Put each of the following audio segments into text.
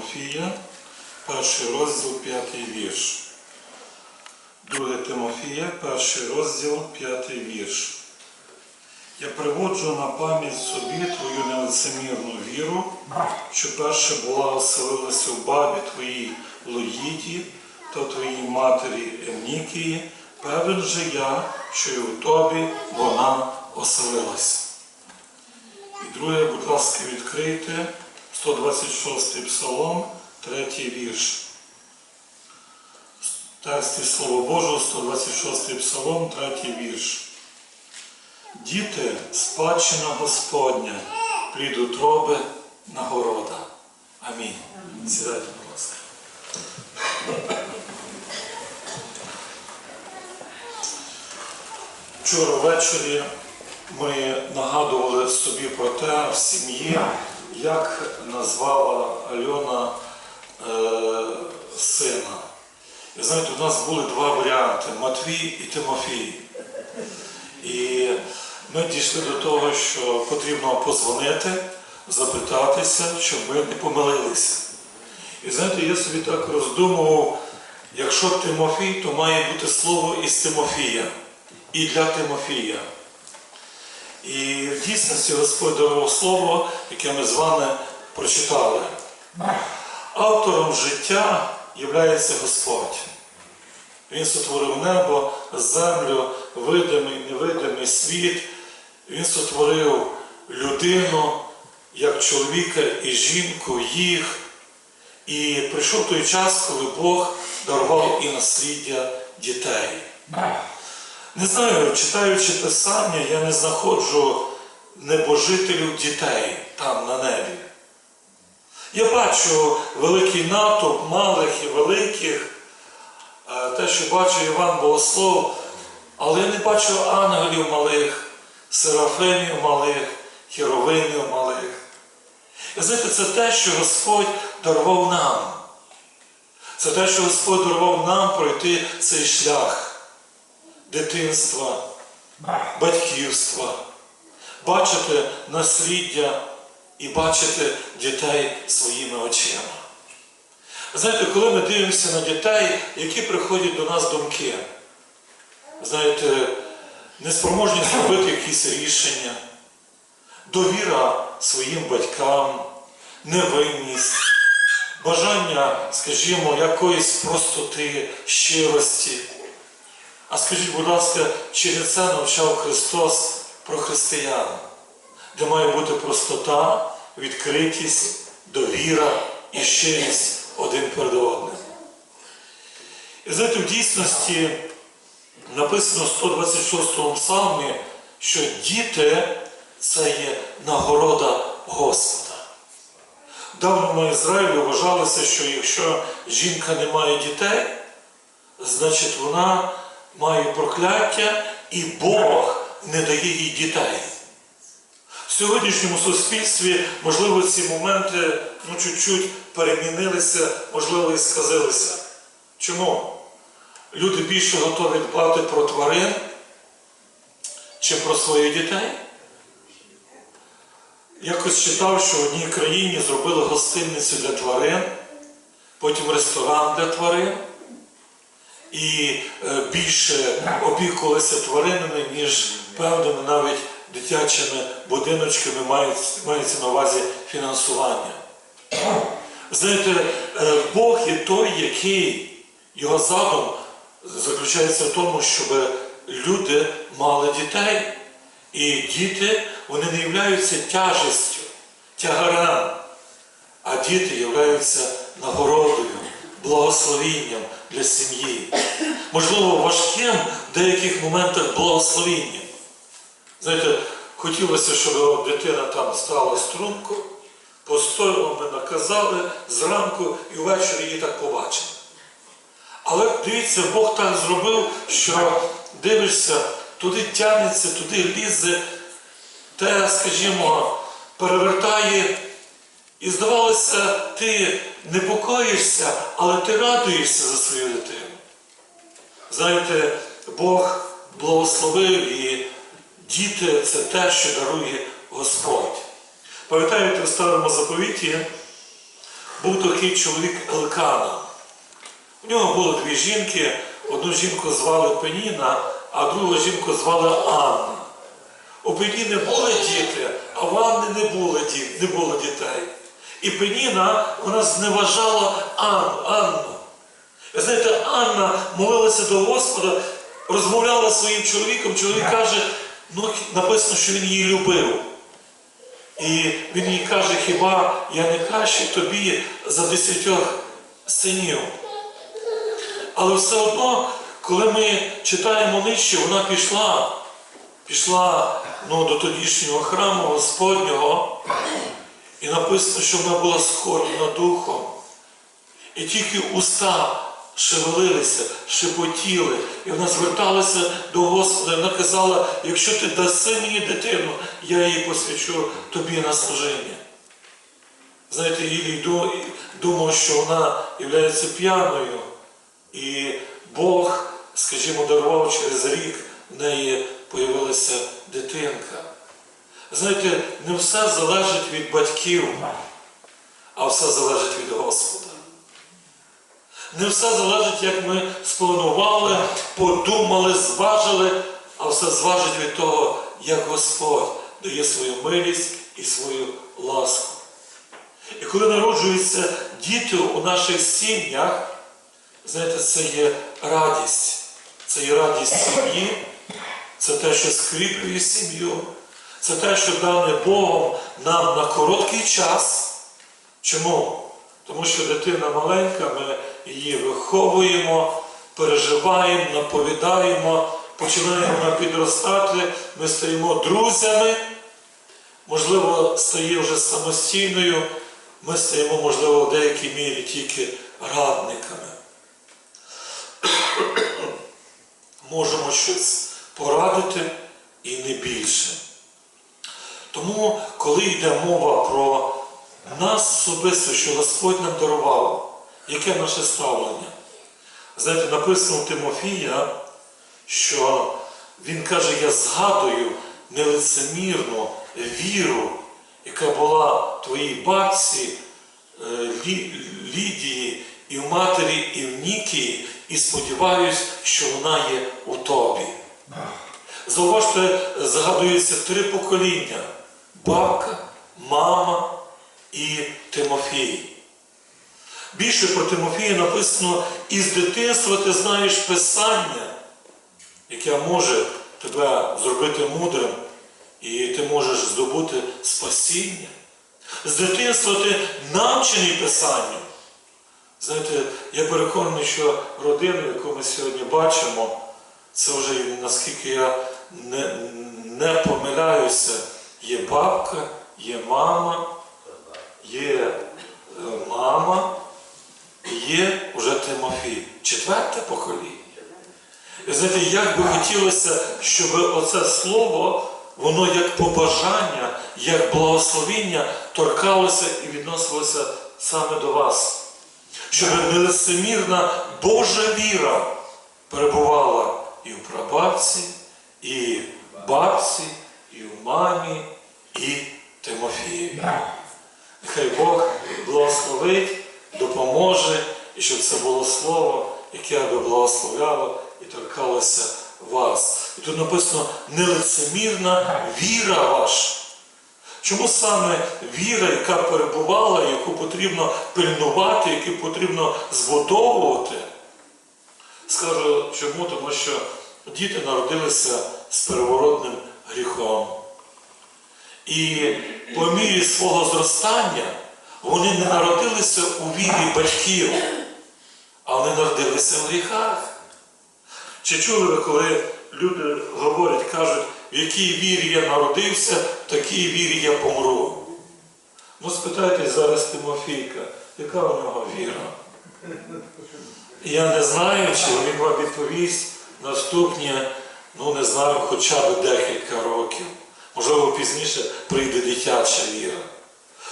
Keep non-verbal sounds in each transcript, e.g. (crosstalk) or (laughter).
Тимофія, перший розділ, п'ятий вірш. 2 Тимофія, перший розділ, п'ятий вірш. Я приводжу на пам'ять собі твою нелицемірну віру, що перше була оселилася в бабі твоїй Лоїді та твоїй матері Евнікії, певен же я, що і у тобі вона оселилась. І друге, будь ласка, відкрийте 126 псалом, третій вірш. Тексті Слова Божого, 126 псалом, третій вірш. Діти, спадщина Господня, плід утроби, нагорода. Амінь. Сідайте, будь ласка. Вчора ввечері ми нагадували собі про те в сім'ї, як назвала Альона е, сина. І знаєте, у нас були два варіанти Матвій і Тимофій. І ми дійшли до того, що потрібно позвонити, запитатися, щоб ми не помилилися. І знаєте, я собі так роздумував, якщо Тимофій, то має бути слово із Тимофія і для Тимофія. І в дійсності Господь дарував слово, яке ми з вами прочитали. Автором життя є Господь. Він сотворив небо, землю, видимий, невидимий світ. Він сотворив людину, як чоловіка і жінку, їх. І прийшов той час, коли Бог дарував і насліддя дітей. Не знаю, читаючи Писання, я не знаходжу небожителів дітей там на небі. Я бачу великий натовп малих і великих, е, те, що бачу Іван Богослов, але я не бачу ангелів малих, серафимів малих, херовимів малих. І знаєте, це те, що Господь дарував нам. Це те, що Господь дарував нам пройти цей шлях дитинства, батьківства, бачити насліддя і бачити дітей своїми очима. Знаєте, коли ми дивимося на дітей, які приходять до нас думки, знаєте, неспроможність робити якісь рішення, довіра своїм батькам, невинність, бажання, скажімо, якоїсь простоти, щирості. А скажіть, будь ласка, не це навчав Христос про християн, де має бути простота, відкритість, довіра і щирість один перед одним? І знаєте, в дійсності написано в 126 псалмі, що діти це є нагорода Господа. В давньому Ізраїлі вважалося, що якщо жінка не має дітей, значить вона має прокляття і Бог не дає їй дітей. В сьогоднішньому суспільстві, можливо, ці моменти ну, чуть-чуть перемінилися, можливо, і сказилися. Чому? Люди більше готові дбати про тварин, чи про своїх дітей. Якось читав, що в одній країні зробили гостиницю для тварин, потім ресторан для тварин і е, більше опікувалися тваринами, ніж певними навіть дитячими будиночками мається на увазі фінансування. Знаєте, е, Бог є той, який його задум заключається в тому, щоб люди мали дітей. І діти вони не являються тяжестю, тягарем, а діти являються нагородою, благословінням для сім'ї. Можливо, важким в деяких моментах благословінням. Знаєте, хотілося, щоб дитина там стала струнку, постояла, ми наказали зранку і ввечері її так побачили. Але дивіться, Бог так зробив, що дивишся, туди тягнеться, туди лізе, те, скажімо, перевертає. І здавалося, ти непокоїшся, але ти радуєшся за свою дитину. Знаєте, Бог благословив і діти це те, що дарує Господь. Пам'ятаєте, в старому заповіті був такий чоловік Елкана. У нього було дві жінки. Одну жінку звали Пеніна, а другу жінку звали Анна. У Пеніни були діти, а в Анни не було, не було дітей. І Пеніна вона зневажала Анну. Анну. Ви знаєте, Анна молилася до Господа, розмовляла зі своїм чоловіком. Чоловік каже, ну написано, що він її любив. І він їй каже, хіба я не кращий тобі за десятьох синів. Але все одно, коли ми читаємо нижче, вона пішла, пішла ну, до тодішнього храму Господнього, і написано, що вона була схорена духом. І тільки уста шевелилися, шепотіли, і вона зверталася до Господа. І вона казала, якщо ти даси мені дитину, я її посвячу тобі на служіння. Знаєте, Ілій ду- думав, що вона є п'яною, і Бог, скажімо, дарував через рік в неї появилася дитинка. Знаєте, не все залежить від батьків, а все залежить від Господа. Не все залежить, як ми спланували, подумали, зважили, а все зважить від того, як Господь дає свою милість і свою ласку. І коли народжуються діти у наших сім'ях, знаєте, це є радість. Це є радість сім'ї, це те, що скріплює сім'ю, це те, що дане Богом нам на короткий час. Чому? Тому що дитина маленька, ми її виховуємо, переживаємо, наповідаємо, починаємо підростати, ми стаємо друзями, можливо, стає вже самостійною, ми стаємо, можливо, в деякій мірі тільки радниками. (clears throat) Можемо щось порадити і не більше. Тому, коли йде мова про нас особисто, що Господь нам дарував, яке наше ставлення? Знаєте, написано Тимофія, що він каже, я згадую нелицемірну віру, яка була в твоїй бабці е, Лі- Лідії, і в матері, і в Нікії, і сподіваюсь, що вона є у тобі. Зауважте, згадується три покоління: бабка, мама і Тимофій. Більше про Тимофія написано, із дитинства ти знаєш Писання, яке може тебе зробити мудрим, і ти можеш здобути спасіння. З дитинства ти навчений Писанню. Знаєте, я переконаний, що родину, яку ми сьогодні бачимо, це вже наскільки я не, не помиляюся, є бабка, є мама, є е, мама, є вже Тимофій. Четверте покоління. І знаєте, як би хотілося, щоб оце слово, воно як побажання, як благословіння торкалося і відносилося саме до вас. Щоб нелицемірна Божа віра перебувала і в прабабці, і в бабці, і в мамі, і Тимофієві. Нехай Бог благословить, допоможе, і щоб це було слово, яке би благословляло і торкалося вас. І тут написано нелицемірна віра ваша. Чому саме віра, яка перебувала, яку потрібно пильнувати, яку потрібно збудовувати? Скажу чому, тому що діти народилися з переворотним гріхом. І по мірі свого зростання вони не народилися у вірі батьків, а вони народилися в гріхах. Чи чули ви, коли люди говорять, кажуть, в якій вірі я народився, в такій вірі я помру? Ну, спитайте зараз Тимофійка, яка у нього віра? Я не знаю, чи він вам відповість наступні, ну не знаю, хоча б декілька років. Можливо, пізніше прийде дитяча віра.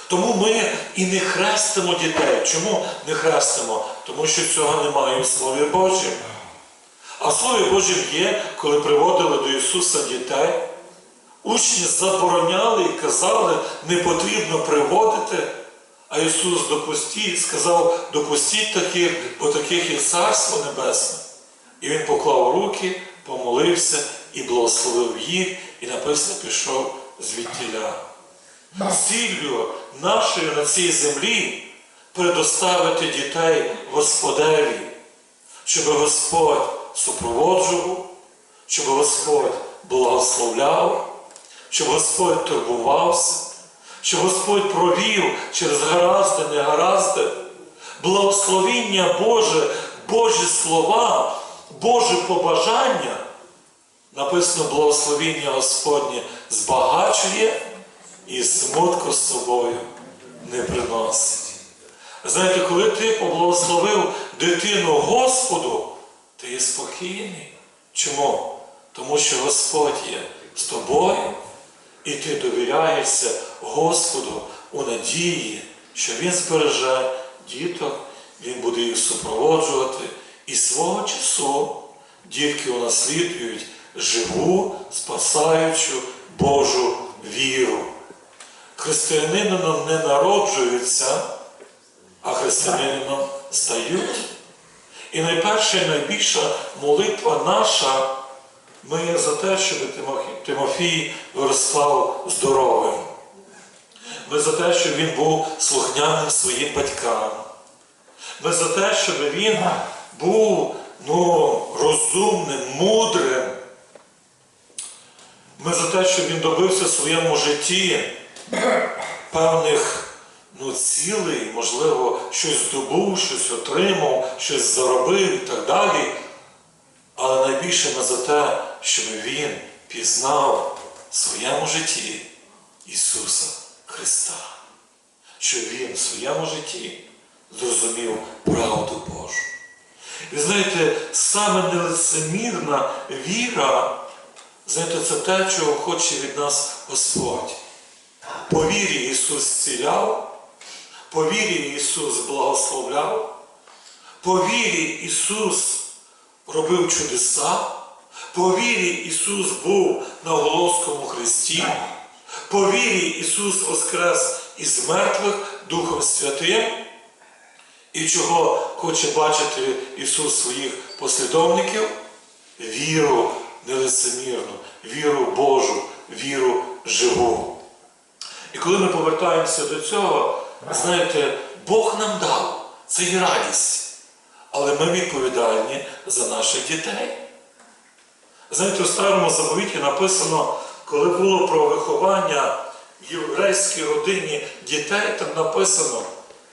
Тому ми і не хрестимо дітей. Чому не хрестимо? Тому що цього немає в Слові Божому. А в Слові Божому є, коли приводили до Ісуса дітей, учні забороняли і казали, не потрібно приводити, А Ісус допустіть, сказав, допустіть таких, бо таких є Царство Небесне. І Він поклав руки, помолився і благословив їх, і написано, пішов звідтіля. Ціллю нашою на цій землі предоставити дітей Господеві, щоб Господь супроводжував, щоб Господь благословляв, щоб Господь турбувався, щоб Господь провів через гаразди, негаразди, благословіння Боже, Божі слова, Боже побажання. Написано, благословіння Господнє збагачує і смутку з собою не приносить. Знаєте, коли ти поблагословив дитину Господу, ти є спокійний. Чому? Тому що Господь є з тобою, і ти довіряєшся Господу у надії, що Він збереже діток, Він буде їх супроводжувати, і свого часу дітки унаслідують живу, спасаючу Божу віру. Християнином не народжуються, а християнином стають. І найперша і найбільша молитва наша, ми за те, щоб Тимофій- виростав здоровим. Ми за те, щоб він був слухняним своїм батькам. Ми за те, щоб він був ну, розумним, мудрим. Ми за те, щоб він добився в своєму житті певних ну, цілей, можливо, щось здобув, щось отримав, щось заробив і так далі. Але найбільше ми за те, щоб він пізнав в своєму житті Ісуса Христа, щоб він в своєму житті зрозумів правду Божу. І знаєте, саме нелицемірна віра, знаєте, це те, чого хоче від нас Господь. По вірі Ісус зціляв, по вірі Ісус благословляв, по вірі Ісус робив чудеса, по вірі Ісус був на Волоському Христі, по вірі Ісус воскрес із мертвих Духом Святим. І чого хоче бачити Ісус своїх послідовників? Віру нелицемірну, віру Божу, віру живу. І коли ми повертаємося до цього, знаєте, Бог нам дав, це і радість. Але ми відповідальні за наших дітей. Знаєте, у старому заповіті написано, коли було про виховання в єврейській родині дітей, там написано,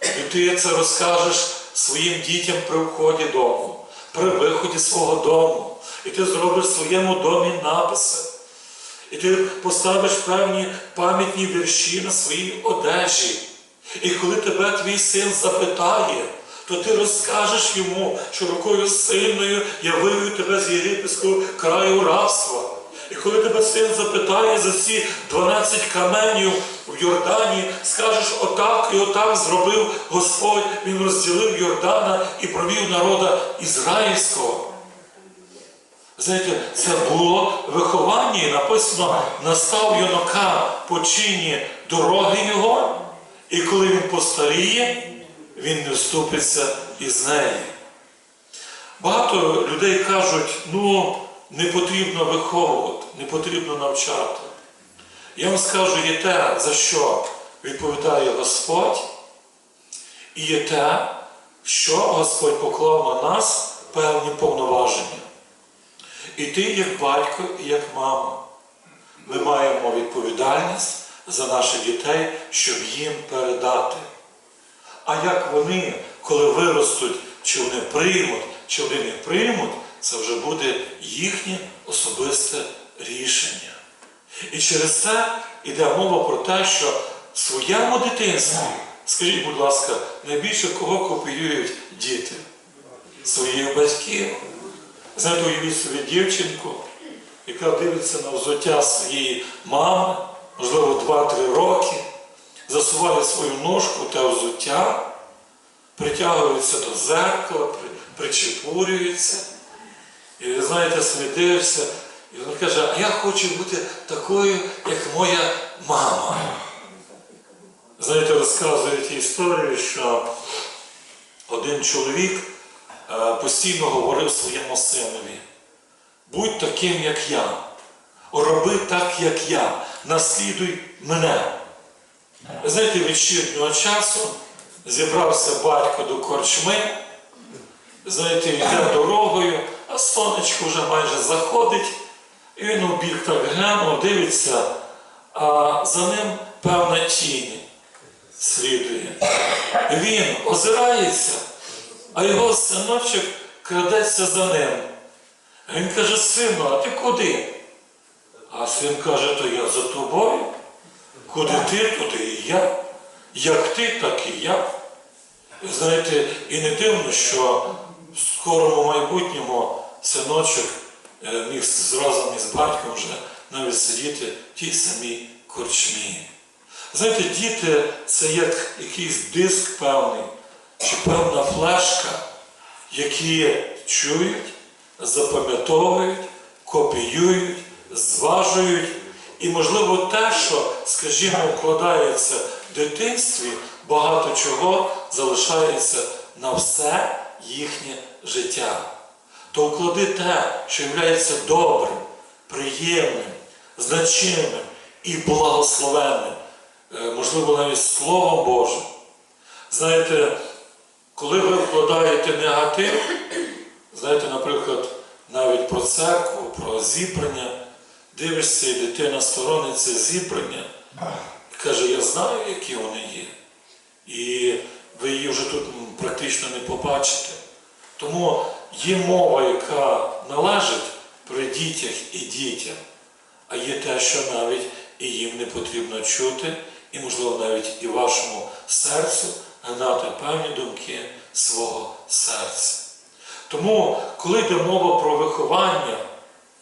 і ти це розкажеш своїм дітям при вході дому, при виході свого дому. І ти зробиш своєму домі написи. І ти поставиш певні пам'ятні вірші на своїй одежі. І коли тебе твій син запитає, то ти розкажеш йому, що рукою сильною я вивів тебе з єгипетського краю рабства. І коли тебе син запитає за ці 12 каменів в Йордані, скажеш, отак і отак зробив Господь, Він розділив Йордана і провів народа ізраїльського. Знаєте, це було виховання, і написано, настав юнака по чині дороги його, і коли він постаріє, він не вступиться із неї. Багато людей кажуть, ну, не потрібно виховувати, не потрібно навчати. Я вам скажу, є те, за що відповідає Господь, і є те, що Господь поклав на нас певні повноваження. І ти, як батько, і як мама, ми маємо відповідальність за наших дітей, щоб їм передати. А як вони, коли виростуть, чи вони приймуть, чи вони не приймуть, це вже буде їхнє особисте рішення. І через це йде мова про те, що в своєму дитинстві, скажіть, будь ласка, найбільше кого копіюють діти? Своїх батьків. Знаєте, уявіть собі дівчинку, яка дивиться на взуття своєї мами, можливо, 2-3 роки, засуває свою ножку та взуття, притягується до зеркала, при- причепурюється. І ви знаєте, собі дивишся, і вона каже, а я хочу бути такою, як моя мама. Знаєте, розказують історію, що один чоловік постійно говорив своєму синові: будь таким, як я, роби так, як я, наслідуй мене. Знаєте, вечірнього часу зібрався батько до корчми, знаєте, йде дорогою, а сонечко вже майже заходить, і він у бік так глянув, дивиться, а за ним певна тінь слідує. Він озирається, а його синочок крадеться за ним. Він каже, сину, а ти куди? А син каже, то я за тобою. Куди ти, туди і я. Як ти, так і я. І знаєте, і не дивно, що в скорому майбутньому синочок е, міг разом із батьком вже навіть сидіти в тій самій корчмі. Знаєте, діти це як якийсь диск певний, чи певна флешка, які чують, запам'ятовують, копіюють, зважують. І, можливо, те, що, скажімо, вкладається в дитинстві, багато чого залишається на все їхнє життя. То вклади те, що є добрим, приємним, значимим і благословенним, е, можливо, навіть Словом Божим. Знаєте, коли ви вкладаєте негатив, знаєте, наприклад, навіть про церкву, про зібрання, дивишся, і дитина сторониться зібрання, і каже, я знаю, які вони є. І ви її вже тут практично не побачите. Тому є мова, яка належить при дітях і дітям, а є те, що навіть і їм не потрібно чути, і, можливо, навіть і вашому серцю гнати певні думки свого серця. Тому, коли йде мова про виховання,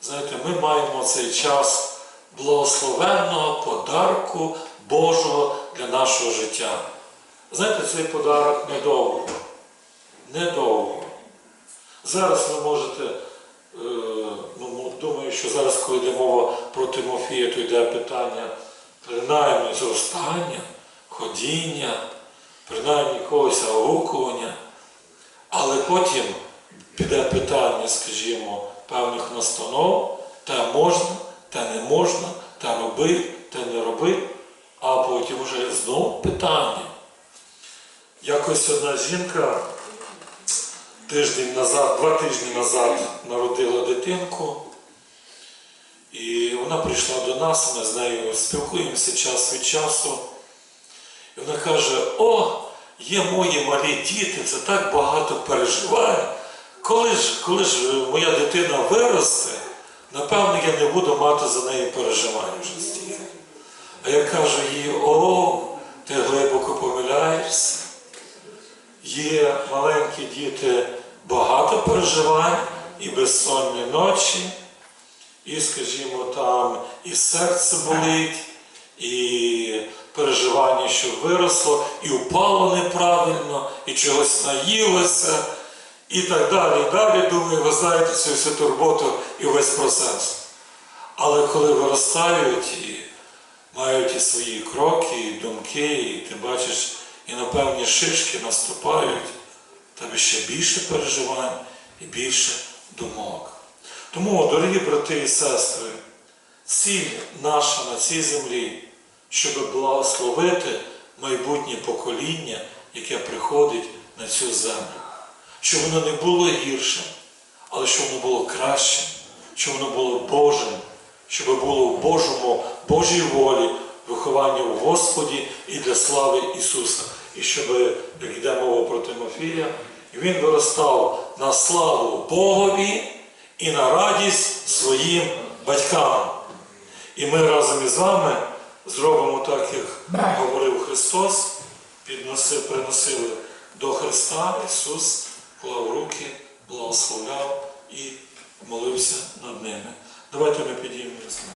знаєте, ми маємо цей час благословенного подарку Божого для нашого життя. Знаєте, цей подарок недовго. Недовго. Зараз ви можете, е, ну, думаю, що зараз, коли йде мова про Тимофія, то йде питання принаймні зростання, ходіння, принаймні якогось аукування. Але потім піде питання, скажімо, певних настанов, те можна, те не можна, те роби, те не роби, а потім вже знову питання. Якось одна жінка тиждень назад, два тижні назад народила дитинку, і вона прийшла до нас, ми з нею спілкуємося час від часу. Вона каже: О, є мої малі діти, це так багато переживає. Коли ж, коли ж моя дитина виросте, напевно, я не буду мати за неї переживань вже стільки. А я кажу їй, о, ти глибоко помиляєшся. Є маленькі діти багато переживань і безсонні ночі, і, скажімо, там і серце болить, і переживання, що виросло, і впало неправильно, і чогось наїлося, і так далі. І далі, думаю, ви знаєте цю всю турботу і весь процес. Але коли виростають і мають і свої кроки, і думки, і ти бачиш, і на певні шишки наступають, тебе ще більше переживань і більше думок. Тому, дорогі брати і сестри, ціль наша на цій землі, щоб благословити майбутнє покоління, яке приходить на цю землю. Щоб воно не було гіршим, але щоб воно було кращим, щоб воно було Божим, щоб було в Божому, Божій волі виховання в Господі і для слави Ісуса. І щоб, як йде мова про Тимофія, він виростав на славу Богові і на радість своїм батькам. І ми разом із вами зробимо так, як говорив Христос, підноси, приносили до Христа, Ісус клав руки, благословляв і молився над ними. Давайте ми підіймемося.